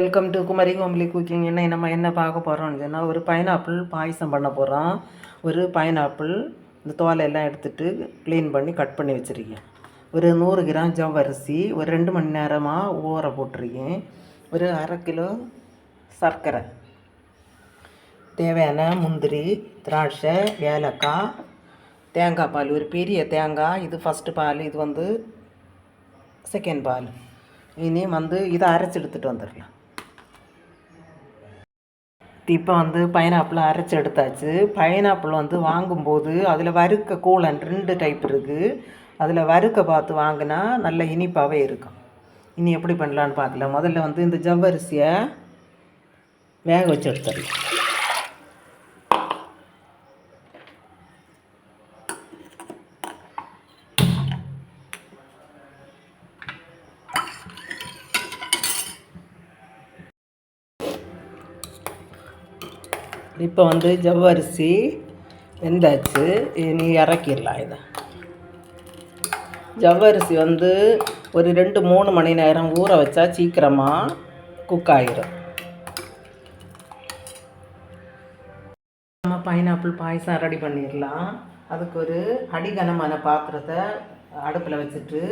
Welcome to Kumari homely cooking என்ன நம்ம என்ன பார்க்க போகிறோம்னு சொன்னால் ஒரு பைனாப்பிள் பாயசம் பண்ண போகிறோம் ஒரு பைனாப்பிள் இந்த தோலை எல்லாம் எடுத்துட்டு க்ளீன் பண்ணி கட் பண்ணி வச்சுருக்கேன். ஒரு நூறு கிராம் ஜவ்வரிசி ஒரு ரெண்டு மணி நேரமாக ஊற போட்டிருக்கேன். ஒரு அரை கிலோ சர்க்கரை. தேவையான முந்திரி திராட்சை ஏலக்காய் தேங்காய் பால். ஒரு பெரிய தேங்காய் இது ஃபஸ்ட்டு பால் இது வந்து செகண்ட் பால். இனி வந்து இதை அரைச்சி எடுத்துகிட்டு வந்துடலாம். இப்போ வந்து பைனாப்பிள் அரைச்சி எடுத்தாச்சு. பைனாப்பிள் வந்து வாங்கும்போது அதில் வறுக்க கூலன் ரெண்டு டைப் இருக்குது அதில் வறுக்க பார்த்து வாங்கினா நல்ல இனிப்பாகவே இருக்கும். இனி எப்படி பண்ணலான்னு பார்க்கலாம் முதல்ல வந்து இந்த ஜவ்வரிசியை வேக வச்சு எடுத்துடலாம். இப்போ வந்து ஜவ்வரிசி வெந்தாச்சு. இனி இறக்கிடலாம் இதை. ஜவ்வரிசி வந்து ஒரு ரெண்டு மூணு மணி நேரம் ஊற வச்சா சீக்கிரமாக குக் ஆகிரும் நம்ம பைனாப்பிள் பாயசம் ரெடி பண்ணிடலாம். அதுக்கு ஒரு அடிகனமான பாத்திரத்தை அடுப்பில் வச்சுட்டு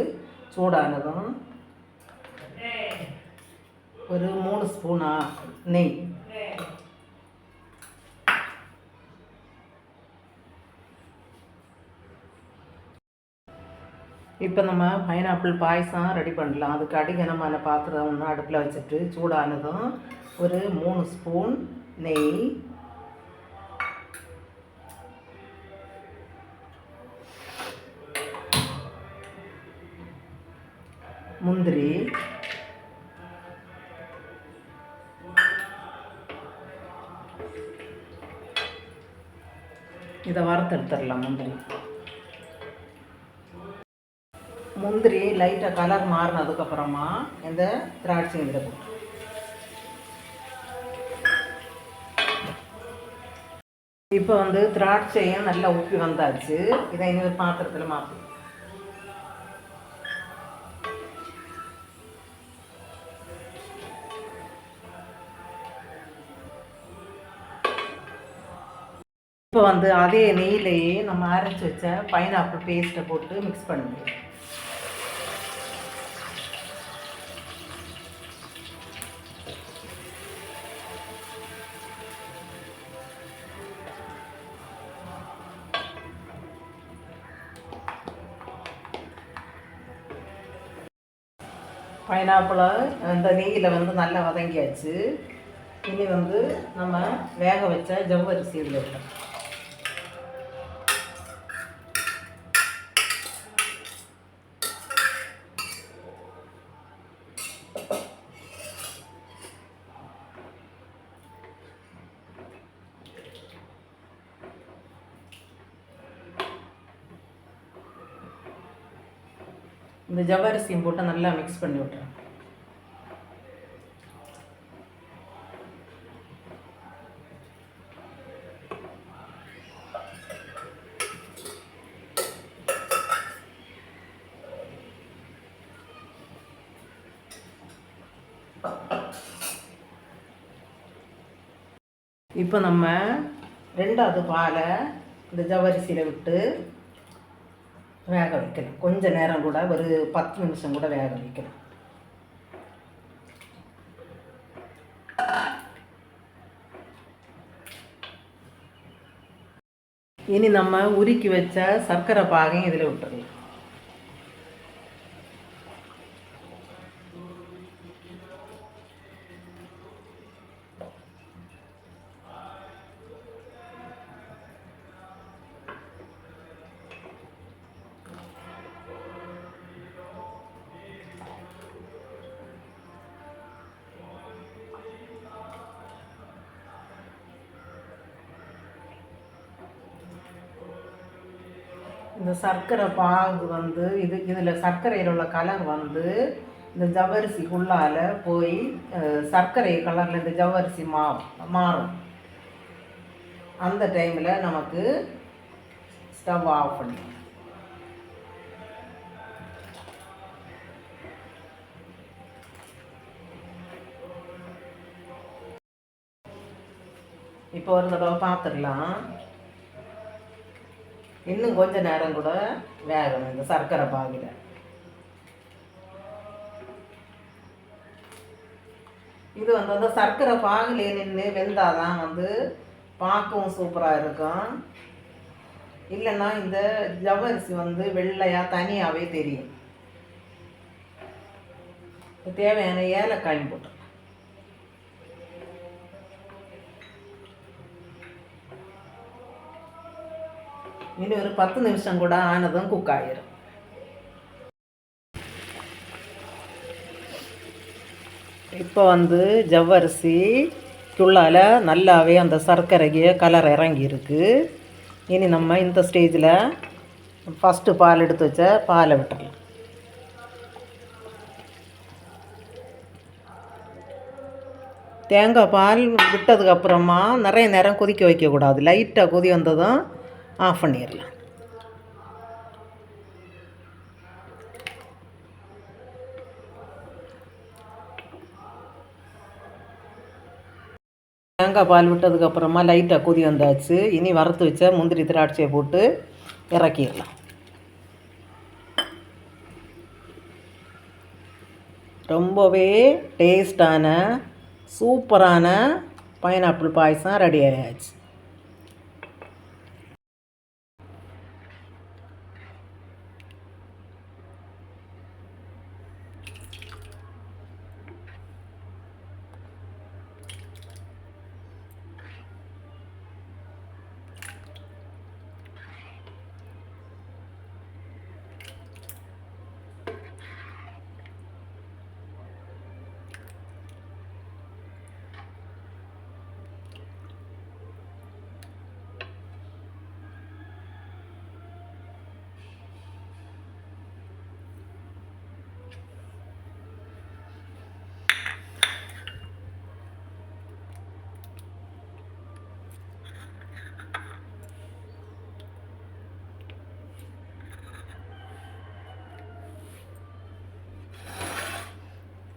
சூடானதும் ஒரு மூணு ஸ்பூனா நெய் இப்போ நம்ம பைனாப்பிள் பாயசம் ரெடி பண்ணலாம். அதுக்கு அடிகனமான பாத்திரம் ஒன்று அடுப்பில் வச்சுட்டு சூடானதும் ஒரு மூணு ஸ்பூன் நெய். முந்திரி. இதை வறுத்தெடுத்துடலாம் முந்திரி. முந்திரி லைட்டாக கலர் மாறினதுக்கப்புறமா இந்த திராட்சை இதில் போட்டு. இப்போ வந்து திராட்சையும் நல்லா உப்பி வந்தாச்சு. இதை இன்னொரு பாத்திரத்தில் மாற்றணும் இப்போ வந்து அதே நெய்யிலேயே நம்ம அரைச்சி வச்ச பைனாப்பிள் பேஸ்ட்டை போட்டு மிக்ஸ் பண்ணுவோம் பைனாப்பிளை அந்த நெய்யில் வந்து நல்லா வதங்கியாச்சு. இனி வந்து நம்ம வேக வச்ச ஜவ்வரிசி இதில் இருக்கோம் இந்த ஜவ்வரிசியும் போட்டு நல்லா மிக்ஸ் பண்ணி விட்றேன் இப்போ நம்ம ரெண்டாவது பாலை இந்த ஜவரிசியில் விட்டு வேக வைக்கணும் கொஞ்ச நேரம் கூட ஒரு பத்து நிமிஷம் கூட வேக வைக்கணும் இனி நம்ம உருக்கி வச்ச சர்க்கரை பாகையும் இதில் விட்டுறலாம். இந்த சர்க்கரை பாகு வந்து இது இதில் சர்க்கரையில் உள்ள கலர் வந்து இந்த ஜவரிசிக்குள்ளால் போய் சர்க்கரை கலரில் இந்த ஜவரிசி மா மாறும். அந்த டைமில் நமக்கு ஸ்டவ் ஆஃப் பண்ணும் இப்போ ஒரு தடவை பார்த்துடலாம். இன்னும் கொஞ்ச நேரம் கூட வேகணும் இந்த சர்க்கரை பாகில். இது வந்து அந்த சர்க்கரை பாகிலே நின்று வெந்தாதான் வந்து பார்க்கவும் சூப்பராக இருக்கும். இல்லைன்னா இந்த ஜவ்வரிசி வந்து வெள்ளையாக தனியாகவே தெரியும். தேவையான ஏலக்காயும் போட்டு இனி ஒரு பத்து நிமிஷம் கூட ஆனதும் குக் ஆகிரும் இப்போ வந்து ஜவ்வரிசிக்குள்ளால நல்லாவே அந்த சர்க்கரைக்கு கலர் இறங்கியிருக்கு இனி நம்ம இந்த ஸ்டேஜில் ஃபஸ்ட்டு பால் எடுத்து வச்ச பாலை விட்டுறலாம் தேங்காய் பால் விட்டதுக்கப்புறமா நிறைய நேரம் கொதிக்க வைக்கக்கூடாது லைட்டாக கொதி வந்ததும் ஆஃப் பண்ணிடலாம். தேங்காய் பால் விட்டதுக்கப்புறமா லைட்டாக கொதி வந்தாச்சு. இனி வறுத்து வச்ச முந்திரி திராட்சையை போட்டு இறக்கிடலாம். ரொம்பவே டேஸ்டான சூப்பரான பைனாப்பிள் பாயசம் ரெடி ஆயாச்சு.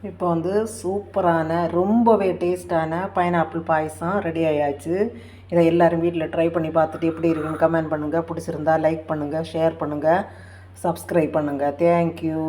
இப்போ வந்து சூப்பரான ரொம்பவே டேஸ்டான பைனாப்பிள் பாயசம் ரெடி ஆயாச்சு. இதை எல்லோரும் வீட்டில் ட்ரை பண்ணி பார்த்துட்டு எப்படி இருக்குன்னு கமெண்ட் பண்ணுங்கள் பிடிச்சிருந்தா லைக் பண்ணுங்கள் ஷேர் பண்ணுங்கள் சப்ஸ்கிரைப் பண்ணுங்கள் தேங்க்யூ